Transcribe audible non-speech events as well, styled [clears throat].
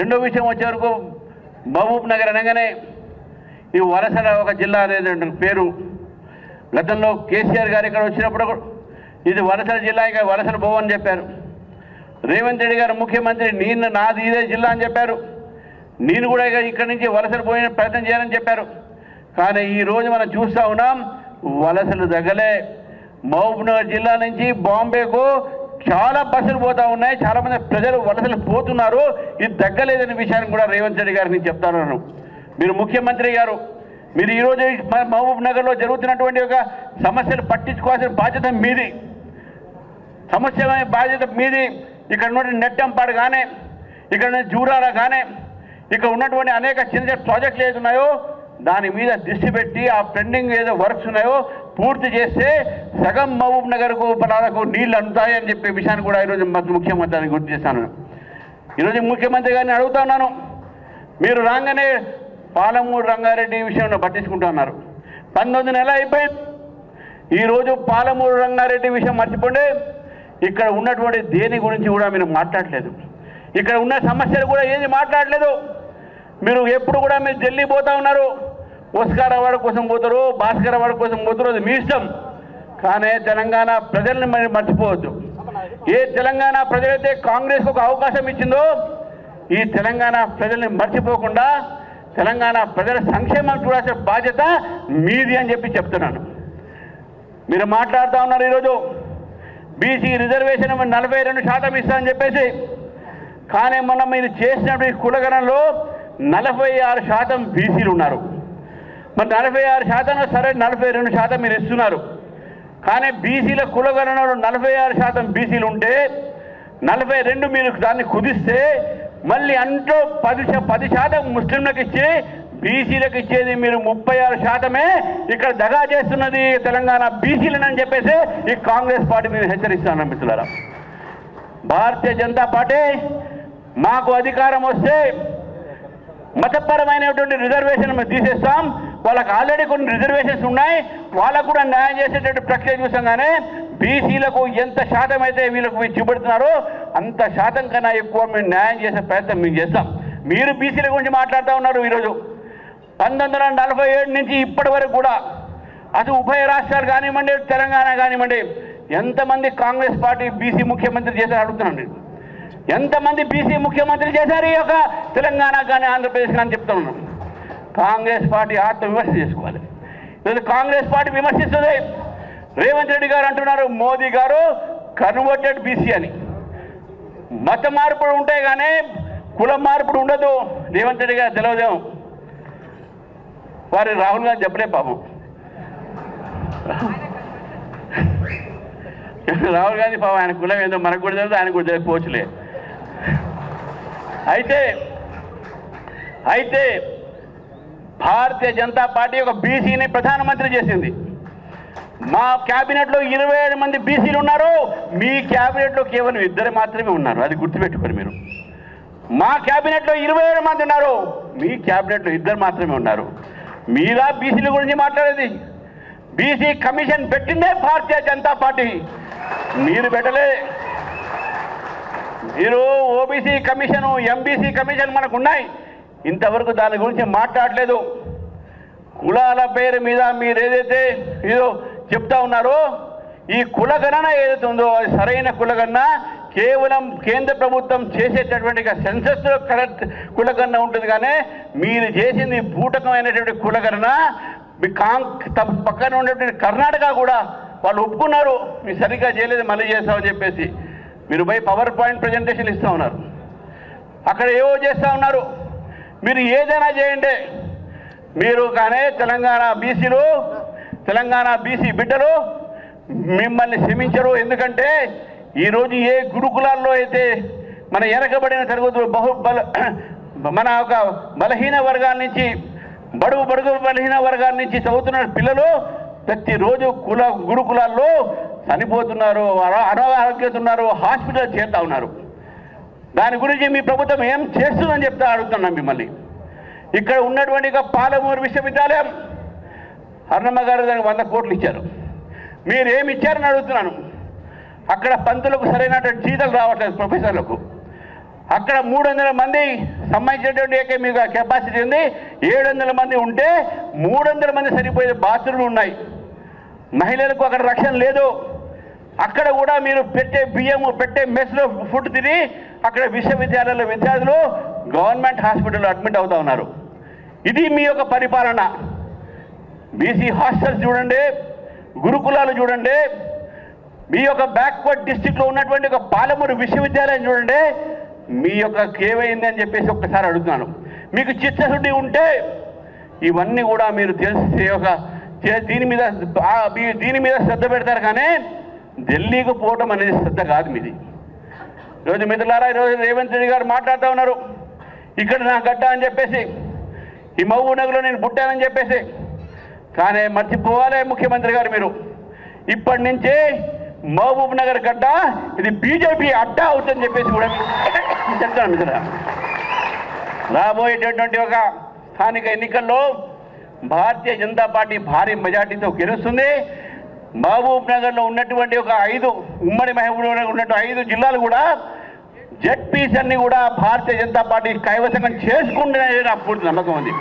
రెండో విషయం వచ్చేవరకు మహబూబ్ నగర్ అనగానే ఈ వలసల ఒక జిల్లా అనేది పేరు. గతంలో కేసీఆర్ గారు ఇక్కడ వచ్చినప్పుడు ఇది వలసల జిల్లా ఇక వలసలు భవన్ చెప్పారు. రేవంత్ రెడ్డి గారు ముఖ్యమంత్రి నేను నాది ఇదే జిల్లా అని చెప్పారు. నేను కూడా ఇక ఇక్కడి నుంచి వలసలు పోయిన ప్రయత్నం చేయాలని చెప్పారు. కానీ ఈ రోజు మనం చూస్తూ ఉన్నాం వలసలు తగ్గలే మహబూబ్నగర్ జిల్లా నుంచి బాంబేకు చాలా బస్సులు పోతా ఉన్నాయి చాలా మంది ప్రజలు వలసలు పోతున్నారు. ఇది తగ్గలేదనే విషయాన్ని కూడా రేవంత్ రెడ్డి గారు నేను చెప్తాను మీరు ముఖ్యమంత్రి గారు మీరు ఈరోజు మహబూబ్ నగర్లో జరుగుతున్నటువంటి ఒక సమస్యలు పట్టించుకోవాల్సిన బాధ్యత మీది. సమస్య బాధ్యత మీది. ఇక్కడ ఉన్నటువంటి నెట్టంపాడు కానీ ఇక్కడ జూరాల కానీ ఇక్కడ ఉన్నటువంటి అనేక చిన్న చిన్న ప్రాజెక్టులు ఏది ఉన్నాయో దాని మీద దృష్టి పెట్టి ఆ పెండింగ్ ఏదో వర్క్స్ ఉన్నాయో పూర్తి చేస్తే సగం మహబూబ్ నగర్కు పొలాలకు నీళ్ళు అందుతాయని చెప్పే విషయాన్ని కూడా ఈరోజు ముఖ్యమంత్రి అని గుర్తు చేశాను. ఈరోజు ముఖ్యమంత్రి గారిని అడుగుతున్నాను మీరు రాగానే పాలమూరు రంగారెడ్డి విషయంలో పట్టించుకుంటున్నారు పంతొమ్మిది నెలలు అయిపోయింది. ఈరోజు పాలమూరు రంగారెడ్డి విషయం మర్చిపోండి. ఇక్కడ ఉన్నటువంటి దేని గురించి కూడా మీరు మాట్లాడలేదు. ఇక్కడ ఉన్న సమస్యలు కూడా ఏది మాట్లాడలేదు. మీరు ఎప్పుడు కూడా మీరు ఢిల్లీ పోతా ఉన్నారు. ఓస్కార్ అవార్డు కోసం పోతారు భాస్కర్ అవార్డు కోసం పోతారు అది మీ ఇష్టం. కానీ తెలంగాణ ప్రజల్ని మరి మర్చిపోవద్దు. ఏ తెలంగాణ ప్రజలైతే కాంగ్రెస్కు ఒక అవకాశం ఇచ్చిందో ఈ తెలంగాణ ప్రజల్ని మర్చిపోకుండా తెలంగాణ ప్రజల సంక్షేమం చూడాల్సిన బాధ్యత మీది అని చెప్పి చెప్తున్నాను. మీరు మాట్లాడుతూ ఉన్నారు ఈరోజు. బీసీ రిజర్వేషన్ నలభై రెండు శాతం ఇస్తామని చెప్పేసి. కానీ మొన్న మీరు చేసినటువంటి కులగణంలో నలభై ఆరు శాతం బీసీలు ఉన్నారు. మరి నలభై ఆరు శాతం సరే నలభై రెండు శాతం మీరు ఇస్తున్నారు. కానీ బీసీల కులగణనలో నలభై ఆరు శాతం బీసీలు ఉంటే నలభై రెండు మీరు దాన్ని కుదిస్తే మళ్ళీ అంటూ పది పది శాతం ముస్లింలకు ఇచ్చి బీసీలకు ఇచ్చేది మీరు ముప్పై ఆరు శాతమే ఇక్కడ దగా చేస్తున్నది తెలంగాణ బీసీలనని చెప్పేసి ఈ కాంగ్రెస్ పార్టీ నేను హెచ్చరిస్తాను మిత్రులారా. భారతీయ జనతా పార్టీ మాకు అధికారం వస్తే మతపరమైనటువంటి రిజర్వేషన్ మేము తీసేస్తాం. వాళ్ళకి ఆల్రెడీ కొన్ని రిజర్వేషన్స్ ఉన్నాయి. వాళ్ళకు కూడా న్యాయం చేసేటట్టు ప్రక్రియ చూసాం కానీ బీసీలకు ఎంత శాతం అయితే వీళ్ళకు మీరు చూపెడుతున్నారో అంత శాతం కన్నా ఎక్కువ మేము న్యాయం చేసే ప్రయత్నం మేము చేస్తాం. మీరు బీసీల గురించి మాట్లాడుతూ ఉన్నారు ఈరోజు. పంతొమ్మిది వందల నలభై ఏడు నుంచి ఇప్పటి వరకు కూడా అటు ఉభయ రాష్ట్రాలు కానివ్వండి తెలంగాణ కానివ్వండి ఎంతమంది కాంగ్రెస్ పార్టీ బీసీ ముఖ్యమంత్రి చేశారు అడుగుతున్నాను ఎంతమంది బీసీ ముఖ్యమంత్రి చేశారు ఈ యొక్క తెలంగాణ కానీ ఆంధ్రప్రదేశ్ కానీ చెప్తా ఉన్నాను కాంగ్రెస్ పార్టీ ఆత్మ విమర్శ చేసుకోవాలి. ఈరోజు కాంగ్రెస్ పార్టీ విమర్శిస్తుంది. రేవంత్ రెడ్డి గారు అంటున్నారు మోదీ గారు కన్వర్టెడ్ బీసీ అని. మత మార్పులు ఉంటాయి కానీ కుల మార్పుడు ఉండదు. రేవంత్ రెడ్డి గారు తెలియదేమో వారి రాహుల్ గాంధీ చెప్పలే పాపం. రాహుల్ గాంధీ పాపం ఆయన కులం ఏందో మనకు కూడా తెలియదు ఆయన కూడా తెలియకపోవచ్చులే అయితే అయితే భారతీయ జనతా పార్టీ ఒక బీసీని ప్రధానమంత్రి చేసింది. మా క్యాబినెట్లో ఇరవై ఏడు మంది బీసీలు ఉన్నారు. మీ క్యాబినెట్లో కేవలం ఇద్దరు మాత్రమే ఉన్నారు. అది గుర్తుపెట్టుకోండి మీరు. మా క్యాబినెట్లో ఇరవై ఏడు మంది ఉన్నారు. మీ క్యాబినెట్లో ఇద్దరు మాత్రమే ఉన్నారు. మీరా బీసీల గురించి మాట్లాడేది. బీసీ కమిషన్ పెట్టిందే భారతీయ జనతా పార్టీ. మీరు పెట్టలే. మీరు ఓబీసీ కమిషన్ ఎంబీసీ కమిషన్ మనకు ఉన్నాయి. ఇంతవరకు దాని గురించి మాట్లాడలేదు. కులాల పేరు మీద మీరు ఏదైతే ఏదో చెప్తా ఉన్నారో ఈ కులగణన ఏదైతే ఉందో అది సరైన కులగణన కేవలం కేంద్ర ప్రభుత్వం చేసేటటువంటి సెన్సస్ కరెక్ట్ కులగణన ఉంటుంది కానీ మీరు చేసింది బూటకమైనటువంటి కులగణన మీ కాం పక్కన ఉన్నటువంటి కర్ణాటక కూడా వాళ్ళు ఒప్పుకున్నారు. మీరు సరిగ్గా చేయలేదు మళ్ళీ చేస్తామని చెప్పేసి. మీరు పోయి పవర్ పాయింట్ ప్రజెంటేషన్ ఇస్తూ ఉన్నారు. అక్కడ ఏవో చేస్తూ ఉన్నారు. మీరు ఏదైనా చేయండి. మీరు కానీ తెలంగాణ బీసీలు తెలంగాణ బీసీ బిడ్డలు మిమ్మల్ని క్షమించరు. ఎందుకంటే ఈరోజు ఏ గురుకులాల్లో అయితే మన వెనకబడిన తరగతులు బహు బల [clears throat] మన ఒక బలహీన వర్గాల నుంచి బడుగు బడుగు బలహీన వర్గాల నుంచి చదువుతున్న పిల్లలు ప్రతిరోజు కుల గురుకులాల్లో చనిపోతున్నారు అనారోగ్యతున్నారు హాస్పిటల్ చేరుతా ఉన్నారు. దాని గురించి మీ ప్రభుత్వం ఏం చేస్తుందని చెప్తా అడుగుతున్నాం మిమ్మల్ని. ఇక్కడ ఉన్నటువంటి పాలమూరు విశ్వవిద్యాలయం అన్నమ్మ గారు దానికి వంద కోట్లు ఇచ్చారు. మీరు ఏమి ఇచ్చారని అడుగుతున్నాను. అక్కడ పంతులకు సరైనటువంటి జీతాలు రావట్లేదు ప్రొఫెసర్లకు. అక్కడ మూడు వందల మంది సంబంధించినటువంటి ఏకే మీకు కెపాసిటీ ఉంది. ఏడు వందల మంది ఉంటే మూడు వందల మంది సరిపోయే బాత్రూమ్లు ఉన్నాయి. మహిళలకు అక్కడ రక్షణ లేదు. అక్కడ కూడా మీరు పెట్టే బియ్యము పెట్టే మెస్లో ఫుడ్ తిని అక్కడ విశ్వవిద్యాలయాల విద్యార్థులు గవర్నమెంట్ హాస్పిటల్లో అడ్మిట్ అవుతా ఉన్నారు. ఇది మీ యొక్క పరిపాలన. బీసీ హాస్టల్స్ చూడండి గురుకులాలు చూడండి మీ యొక్క బ్యాక్వర్డ్ డిస్టిక్లో ఉన్నటువంటి ఒక పాలమూరు విశ్వవిద్యాలయం చూడండి మీ యొక్క ఏమైంది అని చెప్పేసి ఒక్కసారి అడుగుతున్నాను. మీకు చిత్తశుద్ధి ఉంటే ఇవన్నీ కూడా మీరు తెలిసి ఒక దీని మీద మీ- దీని మీద శ్రద్ధ పెడతారు కానీ ఢిల్లీకి పోవటం అనేది శ్రద్ధ కాదు మీది. ఈరోజు మిత్రులారా ఈరోజు రేవంత్ రెడ్డి గారు మాట్లాడుతూ ఉన్నారు. ఇక్కడ నా గడ్డ అని చెప్పేసి ఈ మహబూబ్ నగర్లో నేను పుట్టానని చెప్పేసి. కానీ మర్చిపోవాలి ముఖ్యమంత్రి గారు మీరు. ఇప్పటి నుంచి మహబూబ్ నగర్ గడ్డ ఇది బీజేపీ అడ్డా అవుతుందని చెప్పేసి కూడా చెప్తాను మిత్రులారా. రాబోయేటటువంటి ఒక స్థానిక ఎన్నికల్లో భారతీయ జనతా పార్టీ భారీ మెజార్టీతో గెలుస్తుంది. మహబూబ్ నగర్లో ఉన్నటువంటి ఒక ఐదు ఉమ్మడి మహబూబ్ నగర్ ఉన్నటువంటి ఐదు జిల్లాలు కూడా జెడ్పీస్ అన్ని కూడా భారతీయ జనతా పార్టీ కైవసం చేసుకుంటున్నాయని నాకు పూర్తి నమ్మకం ఉంది.